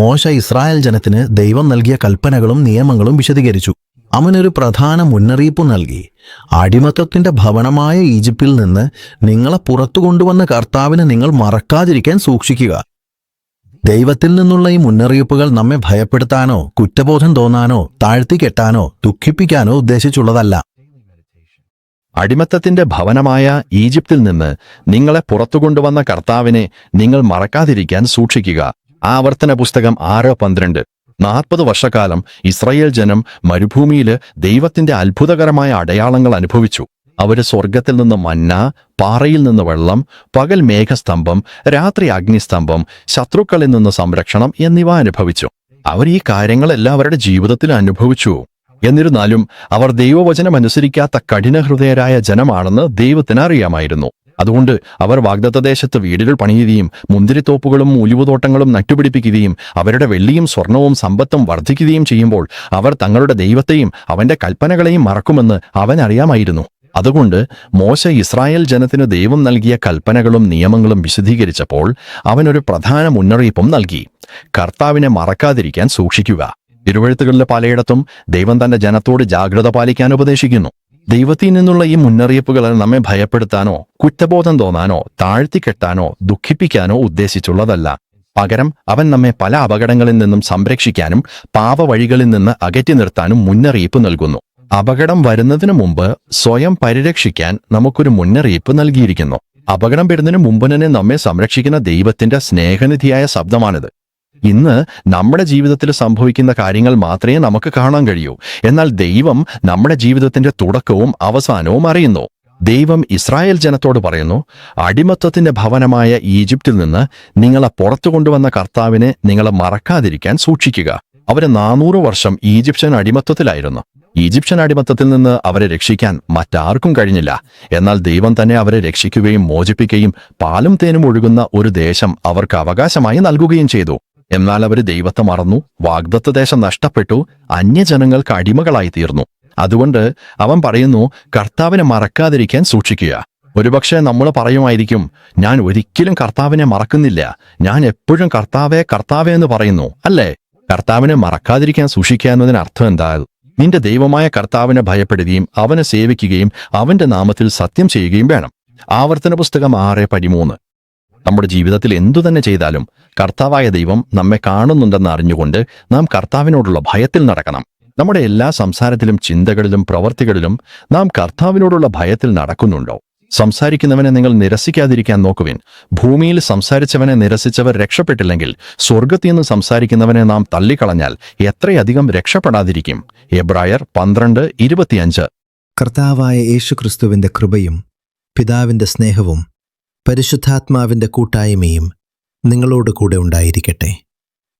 മോശ ഇസ്രായേൽ ജനത്തിന് ദൈവം നൽകിയ കൽപ്പനകളും നിയമങ്ങളും വിശദീകരിച്ചു. അവനൊരു പ്രധാന മുന്നറിയിപ്പ് നൽകി. അടിമത്തത്തിന്റെ ഭവനമായ ഈജിപ്തിൽ നിന്ന് നിങ്ങളെ പുറത്തു കൊണ്ടുവന്ന കർത്താവിനെ നിങ്ങൾ മറക്കാതിരിക്കാൻ സൂക്ഷിക്കുക. ദൈവത്തിൽ നിന്നുള്ള ഈ മുന്നറിയിപ്പുകൾ നമ്മെ ഭയപ്പെടുത്താനോ കുറ്റബോധം തോന്നാനോ താഴ്ത്തി കെട്ടാനോ ദുഃഖിപ്പിക്കാനോ ഉദ്ദേശിച്ചുള്ളതല്ല. അടിമത്തത്തിന്റെ ഭവനമായ ഈജിപ്തിൽ നിന്ന് നിങ്ങളെ പുറത്തു കൊണ്ടുവന്ന കർത്താവിനെ നിങ്ങൾ മറക്കാതിരിക്കാൻ സൂക്ഷിക്കുക. ആവർത്തന പുസ്തകം ആറ് പന്ത്രണ്ട്. നാൽപ്പത് വർഷക്കാലം ഇസ്രയേൽ ജനം മരുഭൂമിയിൽ ദൈവത്തിന്റെ അത്ഭുതകരമായ അടയാളങ്ങൾ അനുഭവിച്ചു. അവർ സ്വർഗത്തിൽ നിന്ന് മന്ന പാറയിൽ നിന്ന് വെള്ളം പകൽ മേഘസ്തംഭം രാത്രി അഗ്നിസ്തംഭം ശത്രുക്കളിൽ നിന്ന് സംരക്ഷണം എന്നിവ അനുഭവിച്ചു. അവർ ഈ കാര്യങ്ങളെല്ലാം അവരുടെ ജീവിതത്തിൽ അനുഭവിച്ചു. എന്നിരുന്നാലും അവർ ദൈവവചനം അനുസരിക്കാത്ത കഠിനഹൃദയരായ ജനമാണെന്ന് ദൈവത്തിന് അറിയാമായിരുന്നു. അതുകൊണ്ട് അവർ വാഗ്ദത്തദേശത്ത് വീടുകൾ പണിയുകയും മുന്തിരിത്തോപ്പുകളും ഉലിവുതോട്ടങ്ങളും നട്ടുപിടിപ്പിക്കുകയും അവരുടെ വെള്ളിയും സ്വർണവും സമ്പത്തും വർദ്ധിക്കുകയും ചെയ്യുമ്പോൾ അവർ തങ്ങളുടെ ദൈവത്തെയും അവന്റെ കൽപ്പനകളെയും മറക്കുമെന്ന് അവൻ അറിയാമായിരുന്നു അതുകൊണ്ട് മോശ ഇസ്രായേൽ ജനത്തിന് ദൈവം നൽകിയ കൽപ്പനകളും നിയമങ്ങളും വിശദീകരിച്ചപ്പോൾ അവനൊരു പ്രധാന മുന്നറിയിപ്പും നൽകി. കർത്താവിനെ മറക്കാതിരിക്കാൻ സൂക്ഷിക്കുക. തിരുവഴുത്തുകളിലെ പലയിടത്തും ദൈവം തന്റെ ജനത്തോട് ജാഗ്രത പാലിക്കാൻ ഉപദേശിക്കുന്നു. ദൈവത്തിൽ നിന്നുള്ള ഈ മുന്നറിയിപ്പുകൾ നമ്മെ ഭയപ്പെടുത്താനോ കുറ്റബോധം തോന്നാനോ താഴ്ത്തിക്കെട്ടാനോ ദുഃഖിപ്പിക്കാനോ ഉദ്ദേശിച്ചുള്ളതല്ല. പകരം അവൻ നമ്മെ പല അപകടങ്ങളിൽ നിന്നും സംരക്ഷിക്കാനും പാപവഴികളിൽ നിന്ന് അകറ്റി നിർത്താനും മുന്നറിയിപ്പ് നൽകുന്നു. അപകടം വരുന്നതിനു മുമ്പ് സ്വയം പരിരക്ഷിക്കാൻ നമുക്കൊരു മുന്നറിയിപ്പ് നൽകിയിരിക്കുന്നു. അപകടം വരുന്നതിന് മുമ്പ് തന്നെ നമ്മെ സംരക്ഷിക്കുന്ന ദൈവത്തിന്റെ സ്നേഹനിധിയായ ശബ്ദമാണിത്. ഇന്ന് നമ്മുടെ ജീവിതത്തിൽ സംഭവിക്കുന്ന കാര്യങ്ങൾ മാത്രമേ നമുക്ക് കാണാൻ കഴിയൂ. എന്നാൽ ദൈവം നമ്മുടെ ജീവിതത്തിന്റെ തുടക്കവും അവസാനവും അറിയുന്നു. ദൈവം ഇസ്രായേൽ ജനത്തോട് പറയുന്നു അടിമത്തത്തിന്റെ ഭവനമായ ഈജിപ്തിൽ നിന്ന് നിങ്ങളെ പുറത്തു കൊണ്ടുവന്ന കർത്താവിനെ നിങ്ങളെ മറക്കാതിരിക്കാൻ സൂക്ഷിക്കുക. അവരെ നാനൂറ് വർഷം ഈജിപ്ഷ്യൻ അടിമത്തത്തിലായിരുന്നു. ഈജിപ്ഷ്യൻ അടിമത്തത്തിൽ നിന്ന് അവരെ രക്ഷിക്കാൻ മറ്റാർക്കും കഴിഞ്ഞില്ല. എന്നാൽ ദൈവം തന്നെ അവരെ രക്ഷിക്കുകയും മോചിപ്പിക്കുകയും പാലും തേനും ഒഴുകുന്ന ഒരു ദേശം അവർക്ക് അവകാശമായി നൽകുകയും ചെയ്തു. എന്നാൽ അവർ ദൈവത്തെ മറന്നു വാഗ്ദത്ത ദേശം നഷ്ടപ്പെട്ടു അന്യജനങ്ങൾക്ക് അടിമകളായി തീർന്നു അതുകൊണ്ട് അവൻ പറയുന്നു കർത്താവിനെ മറക്കാതിരിക്കാൻ സൂക്ഷിക്കുക. ഒരുപക്ഷെ നമ്മൾ പറയുമായിരിക്കും ഞാൻ ഒരിക്കലും കർത്താവിനെ മറക്കുന്നില്ല. ഞാൻ എപ്പോഴും കർത്താവെ കർത്താവെ എന്ന് പറയുന്നു. അല്ലേ? കർത്താവിനെ മറക്കാതിരിക്കാൻ സൂക്ഷിക്കുക എന്നതിന് അർത്ഥം എന്താ? നിന്റെ ദൈവമായ കർത്താവിനെ ഭയപ്പെടുകയും അവനെ സേവിക്കുകയും അവന്റെ നാമത്തിൽ സത്യം ചെയ്യുകയും വേണം. ആവർത്തന പുസ്തകം ആറ് പതിമൂന്ന്. നമ്മുടെ ജീവിതത്തിൽ എന്തു തന്നെ ചെയ്താലും കർത്താവായ ദൈവം നമ്മെ കാണുന്നുണ്ടെന്ന് അറിഞ്ഞുകൊണ്ട് നാം കർത്താവിനോടുള്ള ഭയത്തിൽ നടക്കണം. നമ്മുടെ എല്ലാ സംസാരത്തിലും ചിന്തകളിലും പ്രവർത്തികളിലും നാം കർത്താവിനോടുള്ള ഭയത്തിൽ നടക്കുന്നുണ്ടോ? സംസാരിക്കുന്നവനെ നിങ്ങൾ നിരസിക്കാതിരിക്കാൻ നോക്കുവിൻ. ഭൂമിയിൽ സംസാരിച്ചവനെ നിരസിച്ചവർ രക്ഷപ്പെട്ടില്ലെങ്കിൽ സ്വർഗത്തിൽ നിന്ന് സംസാരിക്കുന്നവനെ നാം തള്ളിക്കളഞ്ഞാൽ എത്രയധികം രക്ഷപ്പെടാതിരിക്കും. എബ്രായർ പന്ത്രണ്ട് ഇരുപത്തിയഞ്ച്. കർത്താവായ യേശുക്രിസ്തുവിന്റെ കൃപയും പിതാവിന്റെ സ്നേഹവും പരിശുദ്ധാത്മാവിന്റെ കൂട്ടായ്മയും നിങ്ങളോട് കൂടെ ഉണ്ടായിരിക്കട്ടെ.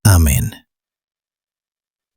ആമേൻ.